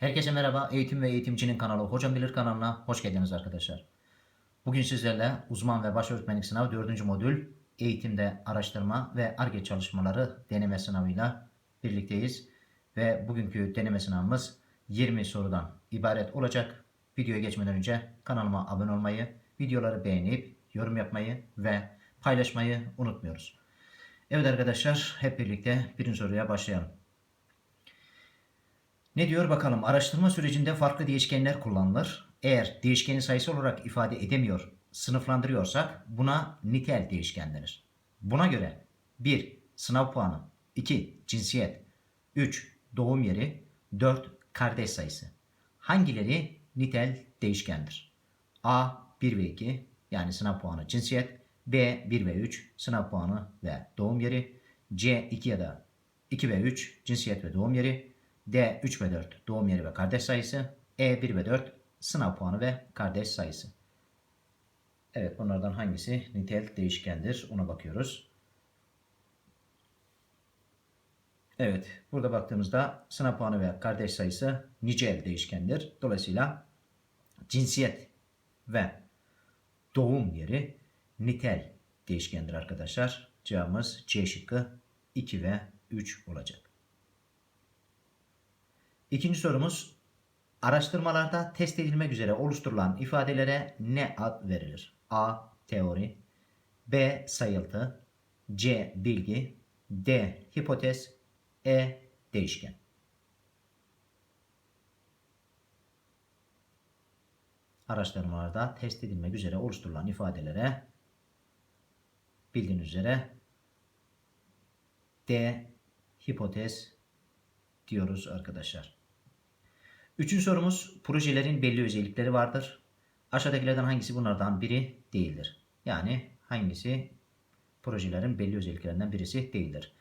Herkese merhaba. Eğitim ve Eğitimcinin kanalı Hocam Bilir kanalına hoş geldiniz arkadaşlar. Bugün sizlerle uzman ve baş öğretmenlik sınavı 4. modül eğitimde araştırma ve ARGE çalışmaları deneme sınavıyla birlikteyiz. Ve bugünkü deneme sınavımız 20 sorudan ibaret olacak. Videoya geçmeden önce kanalıma abone olmayı, videoları beğenip yorum yapmayı ve paylaşmayı unutmuyoruz. Evet arkadaşlar hep birlikte birinci soruya başlayalım. Ne diyor bakalım? Araştırma sürecinde farklı değişkenler kullanılır. Eğer değişkenin sayısı olarak ifade edemiyor, sınıflandırıyorsak buna nitel değişken denir. Buna göre 1. Sınav puanı 2. Cinsiyet 3. Doğum yeri 4. Kardeş sayısı. Hangileri nitel değişkendir? A. 1 ve 2 yani sınav puanı cinsiyet B. 1 ve 3 sınav puanı ve doğum yeri C. 2 ya da 2 ve 3 cinsiyet ve doğum yeri D 3 ve 4 doğum yeri ve kardeş sayısı. E 1 ve 4 sınav puanı ve kardeş sayısı. Evet bunlardan hangisi nitel değişkendir ona bakıyoruz. Evet burada baktığımızda sınav puanı ve kardeş sayısı nicel değişkendir. Dolayısıyla cinsiyet ve doğum yeri nitel değişkendir arkadaşlar. Cevabımız C şıkkı 2 ve 3 olacak. İkinci sorumuz araştırmalarda test edilmek üzere oluşturulan ifadelere ne ad verilir? A. Teori B. Sayıltı C. Bilgi D. Hipotez E. Değişken Araştırmalarda test edilmek üzere oluşturulan ifadelere bildiğiniz üzere D. Hipotez diyoruz arkadaşlar. Üçüncü sorumuz projelerin belli özellikleri vardır. Aşağıdakilerden hangisi bunlardan biri değildir? Yani hangisi projelerin belli özelliklerinden birisi değildir?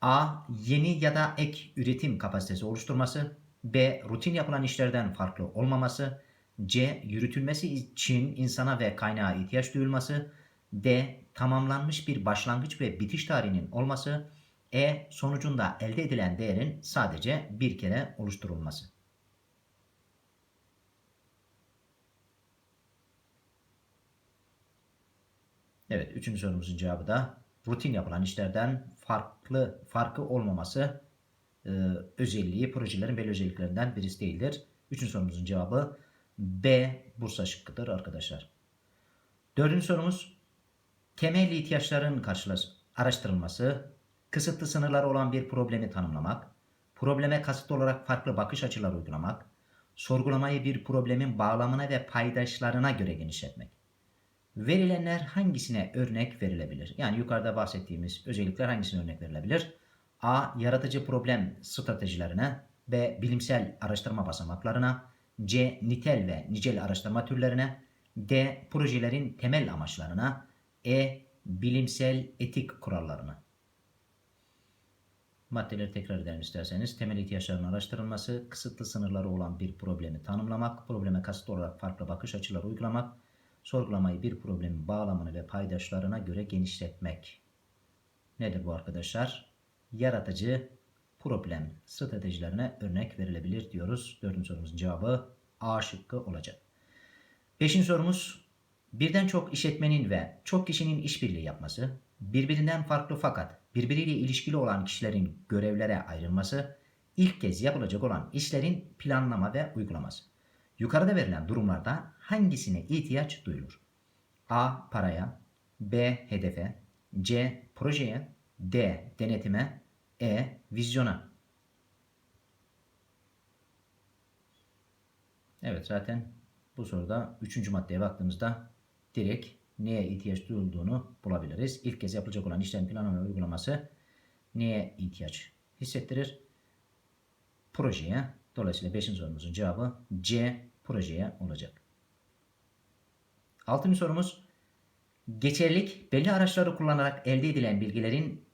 A. Yeni ya da ek üretim kapasitesi oluşturması. B. Rutin yapılan işlerden farklı olmaması. C. Yürütülmesi için insana ve kaynağa ihtiyaç duyulması. D. Tamamlanmış bir başlangıç ve bitiş tarihinin olması. E. Sonucunda elde edilen değerin sadece bir kere oluşturulması. Evet, üçüncü sorumuzun cevabı da rutin yapılan işlerden farklı farkı olmaması e, özelliği projelerin belli özelliklerinden birisi değildir. Üçüncü sorumuzun cevabı B Bursa şıkkıdır arkadaşlar. Dördüncü sorumuz temel ihtiyaçların araştırılması, kısıtlı sınırları olan bir problemi tanımlamak, probleme kasıtlı olarak farklı bakış açıları uygulamak, sorgulamayı bir problemin bağlamına ve paydaşlarına göre genişletmek. Verilenler hangisine örnek verilebilir? Yani yukarıda bahsettiğimiz özellikler hangisine örnek verilebilir? A. Yaratıcı problem stratejilerine B. Bilimsel araştırma basamaklarına C. Nitel ve nicel araştırma türlerine D. Projelerin temel amaçlarına E. Bilimsel etik kurallarına Maddeleri tekrar edelim isterseniz. Temel ihtiyaçların araştırılması, kısıtlı sınırları olan bir problemi tanımlamak, probleme kasıtlı olarak farklı bakış açıları uygulamak, sorgulamayı bir problemin bağlamını ve paydaşlarına göre genişletmek. Nedir bu arkadaşlar? Yaratıcı problem stratejilerine örnek verilebilir diyoruz. Dördüncü sorumuzun cevabı A şıkkı olacak. Beşinci sorumuz birden çok işletmenin ve çok kişinin işbirliği yapması, birbirinden farklı fakat birbiriyle ilişkili olan kişilerin görevlere ayrılması, ilk kez yapılacak olan işlerin planlama ve uygulaması. Yukarıda verilen durumlarda hangisine ihtiyaç duyulur? A. Paraya B. Hedefe C. Projeye D. Denetime E. Vizyona Evet zaten bu soruda üçüncü maddeye baktığımızda direkt neye ihtiyaç duyulduğunu bulabiliriz. İlk kez yapılacak olan işlem planlama uygulaması neye ihtiyaç hissettirir? Projeye. Dolayısıyla 5. sorumuzun cevabı C projeye olacak. Altıncı sorumuz geçerlilik belli araçları kullanarak elde edilen bilgilerin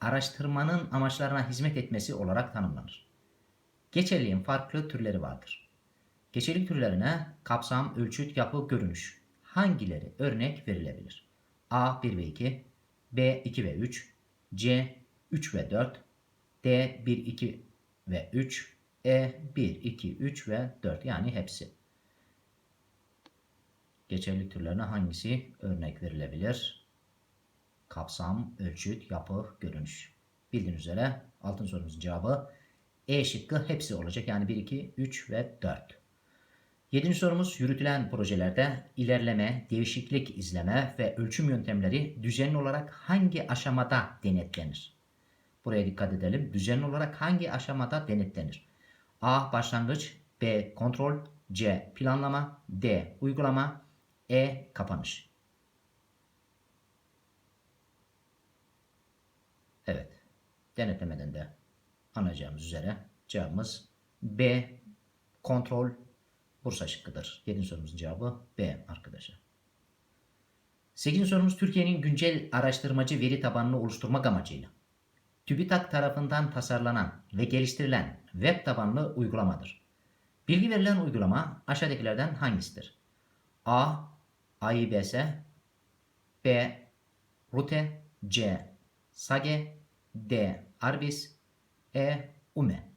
araştırmanın amaçlarına hizmet etmesi olarak tanımlanır. Geçerliğin farklı türleri vardır. Geçerlilik türlerine kapsam, ölçüt, yapı, görünüş hangileri örnek verilebilir? A 1 ve 2, B 2 ve 3, C 3 ve 4, D 1, 2 ve 3, E 1, 2, 3 ve 4 yani hepsi. Geçerlilik türlerine hangisi örnek verilebilir? Kapsam, ölçüt, yapı, görünüş. Bildiğiniz üzere altın sorumuzun cevabı E şıkkı hepsi olacak. Yani 1, 2, 3 ve 4. Yedinci sorumuz yürütülen projelerde ilerleme, değişiklik izleme ve ölçüm yöntemleri düzenli olarak hangi aşamada denetlenir? Buraya dikkat edelim. Düzenli olarak hangi aşamada denetlenir? A. Başlangıç B. Kontrol C. Planlama D. Uygulama E. Kapanış Evet. Denetlemeden de anlayacağımız üzere cevabımız B. Kontrol Bursa şıkkıdır. 7. sorumuzun cevabı B arkadaşlar. 8. sorumuz Türkiye'nin güncel araştırmacı veri tabanını oluşturmak amacıyla TÜBİTAK tarafından tasarlanan ve geliştirilen web tabanlı uygulamadır. Bilgi verilen uygulama aşağıdakilerden hangisidir? A. AIBS B. Rute C. Sage D. Arbis E. UME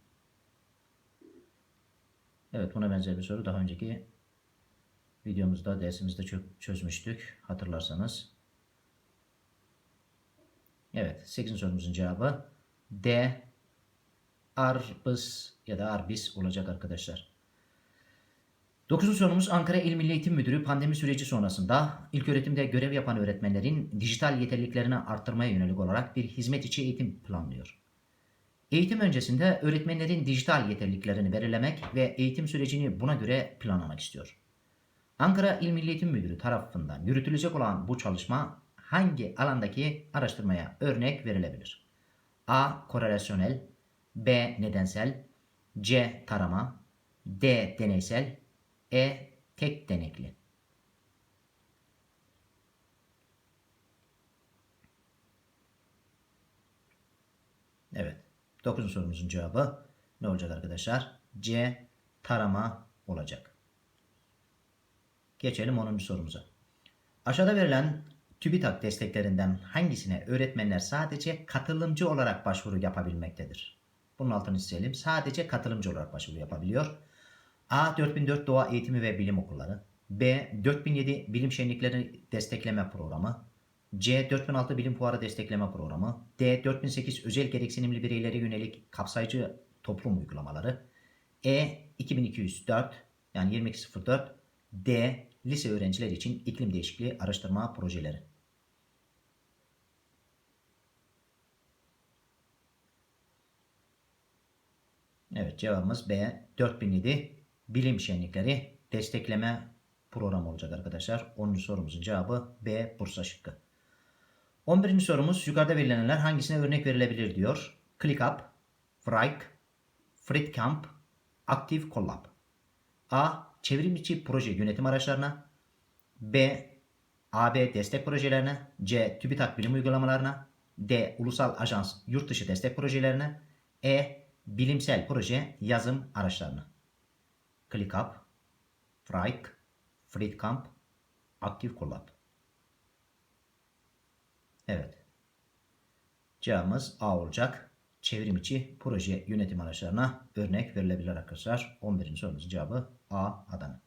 Evet buna benzer bir soru daha önceki videomuzda dersimizde çözmüştük hatırlarsanız. Evet 8. sorumuzun cevabı D. Arbis ya da Arbis olacak arkadaşlar. 9. sorumuz Ankara İl Milli Eğitim Müdürü pandemi süreci sonrasında ilköğretimde görev yapan öğretmenlerin dijital yeterliliklerini arttırmaya yönelik olarak bir hizmet içi eğitim planlıyor. Eğitim öncesinde öğretmenlerin dijital yeterliliklerini belirlemek ve eğitim sürecini buna göre planlamak istiyor. Ankara İl Milli Eğitim Müdürü tarafından yürütülecek olan bu çalışma hangi alandaki araştırmaya örnek verilebilir? A. Korelasyonel B. Nedensel C. Tarama D. Deneysel E. Tek denekli Evet. 9. sorumuzun cevabı ne olacak arkadaşlar? C. Tarama olacak. Geçelim 10. sorumuza. Aşağıda verilen TÜBİTAK desteklerinden hangisine öğretmenler sadece katılımcı olarak başvuru yapabilmektedir? Bunun altını çizelim. Sadece katılımcı olarak başvuru yapabiliyor. A. 4004 Doğa Eğitimi ve Bilim Okulları. B. 4007 Bilim Şenlikleri Destekleme Programı. C. 4006 Bilim Fuarı Destekleme Programı. D. 4008 Özel Gereksinimli Bireylere Yönelik Kapsayıcı Toplum Uygulamaları. E. 2204 yani 2204 D. Lise öğrencileri için iklim değişikliği araştırma projeleri. Evet cevabımız B. 4007 Bilim Şenlikleri Destekleme Programı olacak arkadaşlar. 10. sorumuzun cevabı B. Bursa şıkkı. 11. sorumuz yukarıda verilenler hangisine örnek verilebilir diyor. ClickUp, Frike, FritCamp, Active Collab. A. Çevrim içi proje yönetim araçlarına. B. AB destek projelerine. C. TÜBİTAK bilim uygulamalarına. D. Ulusal Ajans yurt dışı destek projelerine. E. Bilimsel proje yazım araçlarına. ClickUp, Frike, FritCamp, Active Collab. Evet. Cevabımız A olacak. Çevrim içi proje yönetim araçlarına örnek verilebilir arkadaşlar. 11. sorumuzun cevabı A Adana.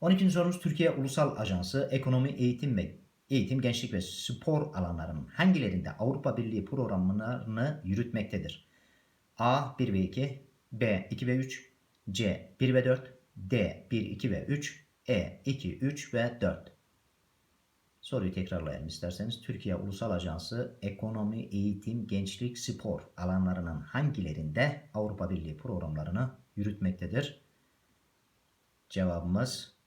12. sorumuz Türkiye Ulusal Ajansı Ekonomi, Eğitim ve Eğitim, Gençlik ve Spor alanlarının hangilerinde Avrupa Birliği programlarını yürütmektedir? A 1 ve 2, B 2 ve 3, C 1 ve 4, D 1, 2 ve 3, E 2, 3 ve 4. Soruyu tekrarlayalım isterseniz. Türkiye Ulusal Ajansı ekonomi, eğitim, gençlik, spor alanlarının hangilerinde Avrupa Birliği programlarını yürütmektedir? Cevabımız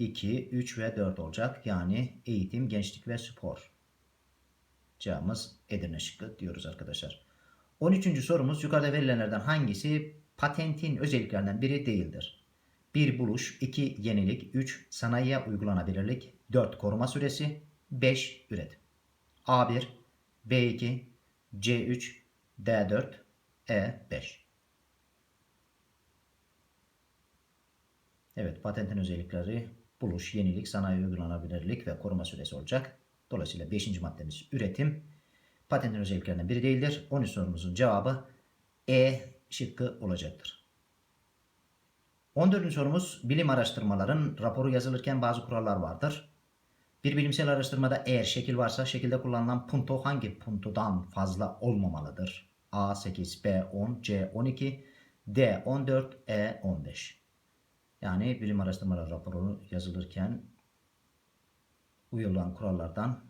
2, 3 ve 4 olacak. Yani eğitim, gençlik ve spor. Cevabımız Edirne şıkkı diyoruz arkadaşlar. 13. sorumuz yukarıda verilenlerden hangisi patentin özelliklerinden biri değildir? 1 buluş, 2 yenilik, 3 sanayiye uygulanabilirlik, 4 koruma süresi, 5 üretim. A1, B2, C3, D4, E5. Evet patentin özellikleri buluş, yenilik, sanayi uygulanabilirlik ve koruma süresi olacak. Dolayısıyla 5. maddemiz üretim. patentin özelliklerinden biri değildir. 13 sorumuzun cevabı E şıkkı olacaktır. 14. sorumuz bilim araştırmaların raporu yazılırken bazı kurallar vardır. Bir bilimsel araştırmada eğer şekil varsa şekilde kullanılan punto hangi puntodan fazla olmamalıdır? A8, B10, C12, D14, E15. Yani bilim araştırmaları raporu yazılırken uyulan kurallardan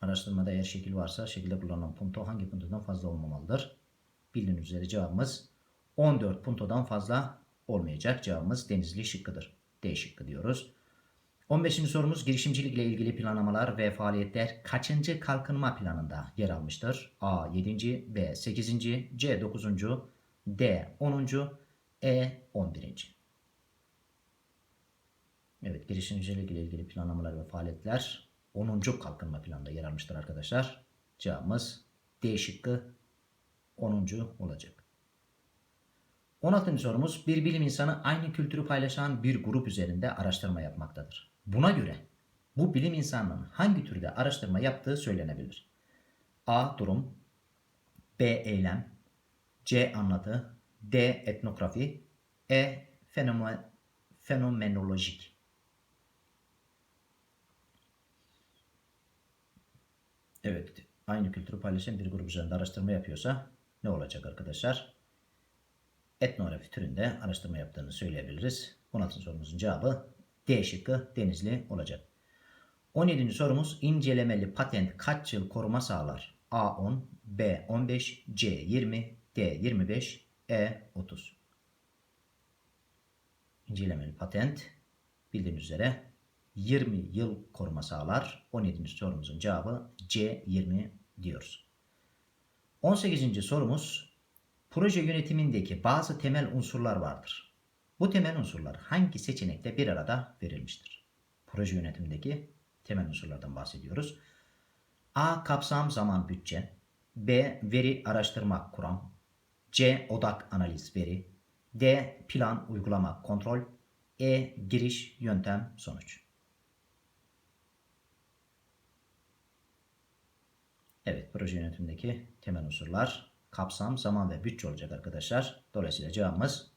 araştırmada eğer şekil varsa şekilde kullanılan punto hangi puntodan fazla olmamalıdır? Bildiğiniz üzere cevabımız 14 puntodan fazla olmayacak. Cevabımız denizli şıkkıdır. D şıkkı diyoruz. 15. sorumuz girişimcilik ile ilgili planlamalar ve faaliyetler kaçıncı kalkınma planında yer almıştır? A 7. B 8. C 9. D 10. E 11. Evet girişimcilik ile ilgili planlamalar ve faaliyetler 10. kalkınma planında yer almıştır arkadaşlar. Cevabımız D şıkkı 10. olacak. 16. sorumuz bir bilim insanı aynı kültürü paylaşan bir grup üzerinde araştırma yapmaktadır. Buna göre bu bilim insanının hangi türde araştırma yaptığı söylenebilir. A. Durum B. Eylem C. Anlatı D. Etnografi E. Fenomen, fenomenolojik Evet, aynı kültürü paylaşan bir grup üzerinde araştırma yapıyorsa ne olacak arkadaşlar? Etnografi türünde araştırma yaptığını söyleyebiliriz. 16. sorumuzun cevabı D şıkkı Denizli olacak. 17. sorumuz incelemeli patent kaç yıl koruma sağlar? A10, B15, C20, D25, E30. İncelemeli patent bildiğiniz üzere 20 yıl koruma sağlar. 17. sorumuzun cevabı C20 diyoruz. 18. sorumuz proje yönetimindeki bazı temel unsurlar vardır. Bu temel unsurlar hangi seçenekte bir arada verilmiştir? Proje yönetimindeki temel unsurlardan bahsediyoruz. A. Kapsam, zaman, bütçe. B. Veri, araştırma, kuram. C. Odak, analiz, veri. D. Plan, uygulama, kontrol. E. Giriş, yöntem, sonuç. Evet, proje yönetimindeki temel unsurlar kapsam, zaman ve bütçe olacak arkadaşlar. Dolayısıyla cevabımız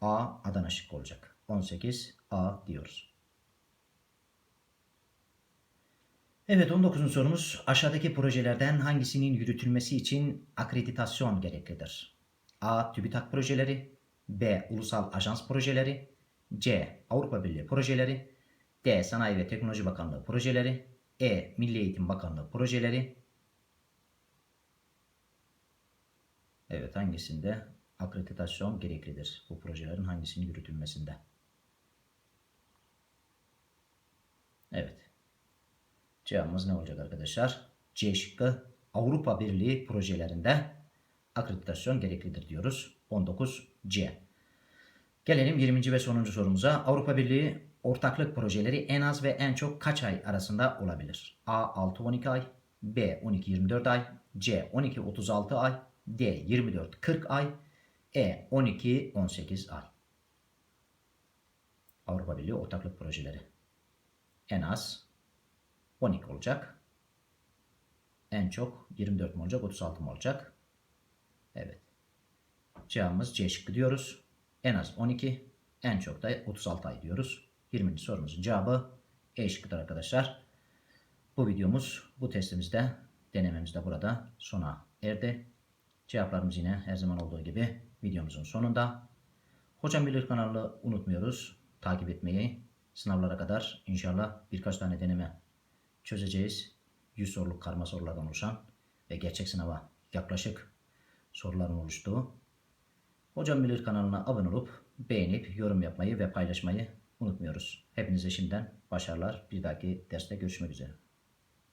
A Adana şıkkı olacak. 18 A diyoruz. Evet 19. sorumuz aşağıdaki projelerden hangisinin yürütülmesi için akreditasyon gereklidir? A. TÜBİTAK projeleri B. Ulusal Ajans projeleri C. Avrupa Birliği projeleri D. Sanayi ve Teknoloji Bakanlığı projeleri E. Milli Eğitim Bakanlığı projeleri Evet hangisinde akreditasyon gereklidir? Bu projelerin hangisinin yürütülmesinde? Evet. Cevabımız ne olacak arkadaşlar? C şıkkı Avrupa Birliği projelerinde akreditasyon gereklidir diyoruz. 19C. Gelelim 20. ve sonuncu sorumuza. Avrupa Birliği ortaklık projeleri en az ve en çok kaç ay arasında olabilir? A 6-12 ay, B 12-24 ay, C 12-36 ay, D 24-40 ay, E 12-18 ay. Avrupa Birliği ortaklık projeleri. En az 12 olacak. En çok 24 mi olacak, 36 mı olacak? Evet. Cevabımız C şıkkı diyoruz. En az 12, en çok da 36 ay diyoruz. 20. sorumuzun cevabı E şıkkıdır arkadaşlar. Bu videomuz, bu testimizde, denememiz de burada sona erdi. Cevaplarımız yine her zaman olduğu gibi videomuzun sonunda. Hocam Bilir kanalını unutmuyoruz. Takip etmeyi. Sınavlara kadar inşallah birkaç tane deneme çözeceğiz. 100 soruluk karma sorulardan oluşan ve gerçek sınava yaklaşık soruların oluştuğu. Hocam Bilir kanalına abone olup beğenip yorum yapmayı ve paylaşmayı unutmuyoruz. Hepinize şimdiden başarılar. Bir dahaki derste görüşmek üzere.